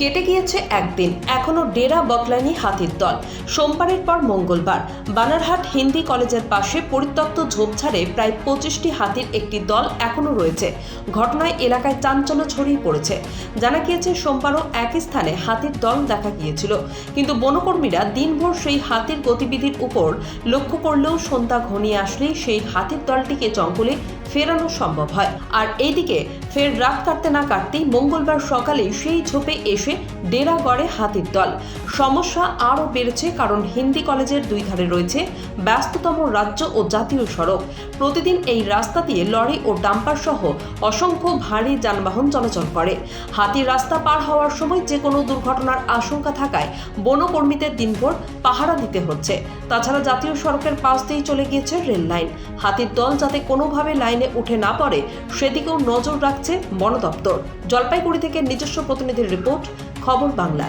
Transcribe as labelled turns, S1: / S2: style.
S1: কেটে গিয়েছে একদিন। এখনও ডেরা বকলানি হাতির দল। সোমবারের পর মঙ্গলবার। বানারহাট হিন্দি কলেজের পাশে পরিত্যক্ত ঝোপঝাড়ে প্রায় পঁচিশটি হাতির একটি দল এখনও রয়েছে। ঘটনায় এলাকায় চাঞ্চল্য ছড়িয়ে পড়েছে। জানা গিয়েছে, সোমবারও একই স্থানে হাতির দল দেখা গিয়েছিল। কিন্তু বনকর্মীরা দিনভর সেই হাতির গতিবিধির উপর লক্ষ্য করলেও সন্ধ্যা ঘনিয়ে আসলেই সেই হাতির দলটিকে জঙ্গলে ফেরানো সম্ভব হয়। আর এইদিকে ফের রাত কাটতে না কাটতেই মঙ্গলবার সকালে সেই ঝোপে এসে ডেরা গড়ে হাতির দল। সমস্যা আরও বেড়েছে কারণ হিন্দি কলেজের দুই ধারে রয়েছে ব্যস্ততম রাজ্য ও জাতীয় সড়ক। প্রতিদিন এই রাস্তা দিয়ে লরি ও ডাম্পার সহ অসংখ্য ভারী যানবাহন চলাচল করে। হাতির রাস্তা পার হওয়ার সময় যে কোনো দুর্ঘটনার আশঙ্কা থাকায় বনকর্মীদের দিনভর পাহারা দিতে হচ্ছে। তাছাড়া জাতীয় সড়কের পাশ দিয়েই চলে গিয়েছে রেল লাইন। হাতির দল যাতে কোনোভাবে লাইনে উঠে না পড়ে, সেদিকেও নজর রাখছে বন দপ্তর জলপাইগুড়ি থেকে নিজস্ব প্রতিনিধির রিপোর্ট খবর বাংলা